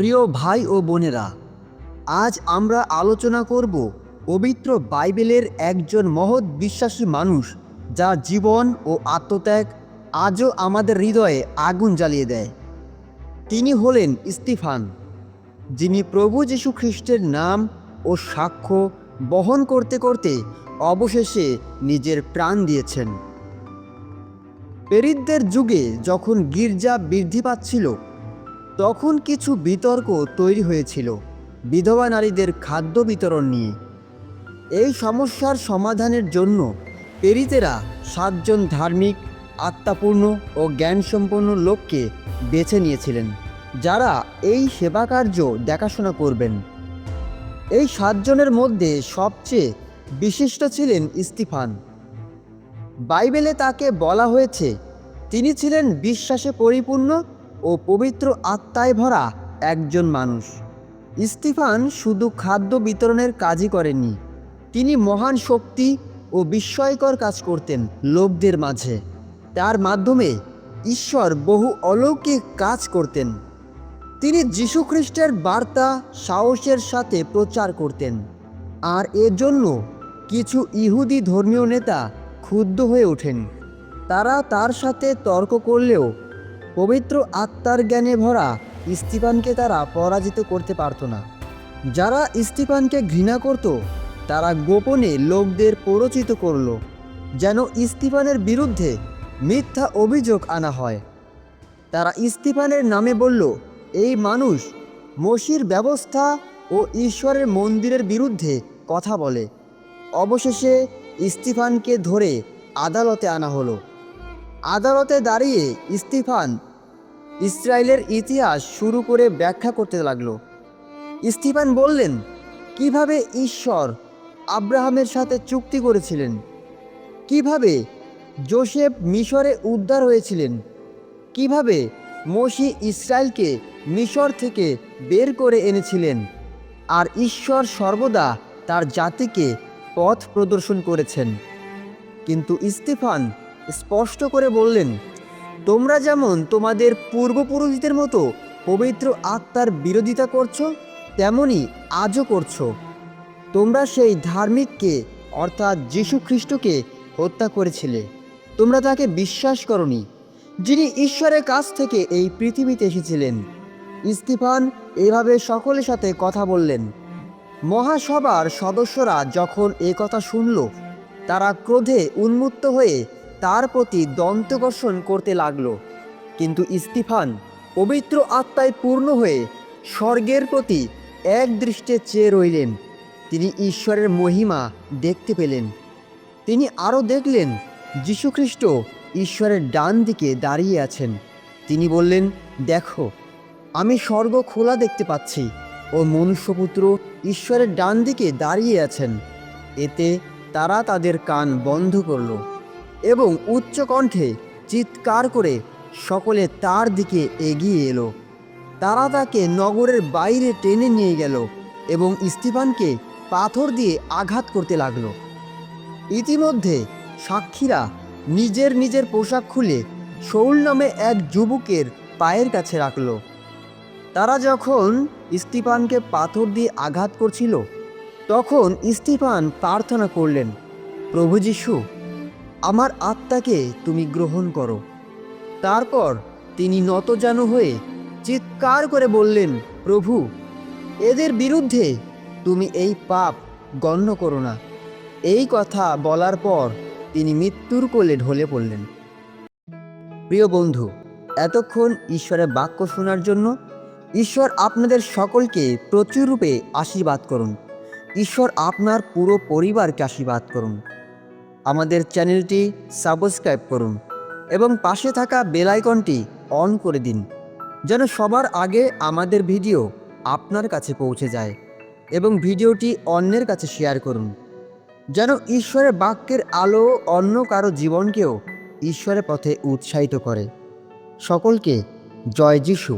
প্রিয় ভাই ও বোনেরা, আজ আমরা আলোচনা করব পবিত্র বাইবেলের একজন মহৎ বিশ্বাসী মানুষ যা জীবন ও আত্মত্যাগ আজও আমাদের হৃদয়ে আগুন জ্বালিয়ে দেয়। তিনি হলেন ইস্তিফান যিনি প্রভু যীশু খ্রিস্টের নাম ও সাক্ষ্য বহন করতে করতে অবশেষে নিজের প্রাণ দিয়েছেন। পেরিতদের যুগে যখন গির্জা বৃদ্ধি পাচ্ছিল তখন কিছু বিতর্ক তৈরি হয়েছিল বিধবা নারীদের খাদ্য বিতরণ নিয়ে। এই সমস্যার সমাধানের জন্য পেরিতেরা সাতজন ধার্মিক, আত্মাপূর্ণ ও জ্ঞানসম্পন্ন লোককে বেছে নিয়েছিলেন, যারা এই সেবা কার্য দেখাশোনা করবেন। এই সাতজনের মধ্যে সবচেয়ে বিশিষ্ট ছিলেন ইস্তিফান। বাইবেলে তাকে বলা হয়েছে, তিনি ছিলেন বিশ্বাসে পরিপূর্ণ ও পবিত্র আত্মায় ভরা একজন মানুষ। স্টিফান শুধু খাদ্য বিতরণের কাজই করেননি, তিনি মহান শক্তি ও বিস্ময়কর কাজ করতেন লোকদের মাঝে। তার মাধ্যমে ঈশ্বর বহু অলৌকিক কাজ করতেন। তিনি যীশুখ্রিস্টের বার্তা, সাহসের সাথে প্রচার করতেন। আর এজন্য কিছু ইহুদি ধর্মীয় নেতা ক্ষুব্ধ হয়ে ওঠেন। তারা তার সাথে তর্ক করলেও পবিত্র আত্মার জ্ঞানে ভরা স্টিফানকে তারা পরাজিত করতে পারত না। যারা স্টিফানকে ঘৃণা করত, তারা গোপনে লোকদের প্ররোচিত করল, যেন স্টিফানের বিরুদ্ধে মিথ্যা অভিযোগ আনা হয়। তারা স্টিফানের নামে বলল, এই মানুষ মসির ব্যবস্থা ও ঈশ্বরের মন্দিরের বিরুদ্ধে কথা বলে। অবশেষে ইস্তিফানকে ধরে আদালতে আনা হলো। আদালতে দাঁড়িয়ে ইস্তিফান ইসরায়েলের ইতিহাস শুরু করে ব্যাখ্যা করতে লাগল। ইস্তিফান বললেন, কীভাবে ঈশ্বর আব্রাহামের সাথে চুক্তি করেছিলেন? কীভাবে জোসেফ মিশরে উদ্ধার হয়েছিলেন? কীভাবে মসি ইসরায়েলকে মিশর থেকে বের করে এনেছিলেন? আর ঈশ্বর সর্বদা তার জাতিকে পথ প্রদর্শন করেছেন। কিন্তু ইস্তিফান স্পষ্ট করে বললেন, তোমরা যেমন তোমাদের পূর্বপুরুষদের মতো পবিত্র আত্মার বিরোধিতা করছ, তেমনি আজও করছ। তোমরা সেই ধার্মিককে, অর্থাৎ যীশু খ্রিস্টকে হত্যা করেছিলে। তোমরা তাকে বিশ্বাস করনি, যিনি ঈশ্বরের কাছ থেকে এই পৃথিবীতে এসেছিলেন। ইস্তিফান এভাবে সকলের সাথে কথা বললেন। মহাসভার সদস্যরা যখন এ কথা শুনল, তারা ক্রোধে উন্মুক্ত হয়ে তার প্রতি দন্তকর্ষণ করতে লাগল। কিন্তু ইস্তিফান পবিত্র আত্মায় পূর্ণ হয়ে স্বর্গের প্রতি এক দৃষ্টে চেয়ে রইলেন। তিনি ঈশ্বরের মহিমা দেখতে পেলেন। তিনি আরও দেখলেন যীশুখ্রিস্ট ঈশ্বরের ডান দিকে দাঁড়িয়ে আছেন। তিনি বললেন, দেখো, আমি স্বর্গ খোলা দেখতে পাচ্ছি ও মনুষ্যপুত্র ঈশ্বরের ডান দিকে দাঁড়িয়ে আছেন। এতে তারা তাদের কান বন্ধ করল। এবং উচ্চ কণ্ঠে চিৎকার করে সকলে তার দিকে এগিয়ে এলো। তারা তাকে নগরের বাইরে টেনে নিয়ে গেল এবং স্টিফানকে পাথর দিয়ে আঘাত করতে লাগল। ইতিমধ্যে সাক্ষীরা নিজের নিজের পোশাক খুলে শৌল নামে এক যুবকের পায়ের কাছে রাখল। তারা যখন স্টিফানকে পাথর দিয়ে আঘাত করছিল, তখন স্টিফান প্রার্থনা করলেন, প্রভু যিশু আমার আত্মাকে তুমি গ্রহণ করো। তারপর তিনি নতজানু হয়ে চিৎকার করে বললেন, প্রভু, এদের বিরুদ্ধে তুমি এই পাপ গণ্য করো না। এই কথা বলার পর তিনি মৃত্যুর কোলে ঢলে পড়লেন। প্রিয় বন্ধু, এতক্ষণ ঈশ্বরের বাক্য শোনার জন্য ঈশ্বর আপনাদের সকলকে প্রচুর রূপে আশীর্বাদ করুন। ঈশ্বর আপনার পুরো পরিবারকে আশীর্বাদ করুন। আমাদের চ্যানেলটি সাবস্ক্রাইব করুন এবং পাশে থাকা বেল আইকনটি অন করে দিন, যেন সবার আগে আমাদের ভিডিও আপনার কাছে পৌঁছে যায় এবং ভিডিওটি অন্যের কাছে শেয়ার করুন, যেন ঈশ্বরের বাক্যের আলো অন্য কারও জীবনকেও ঈশ্বরের পথে উৎসাহিত করে। সকলকে জয় যিশু।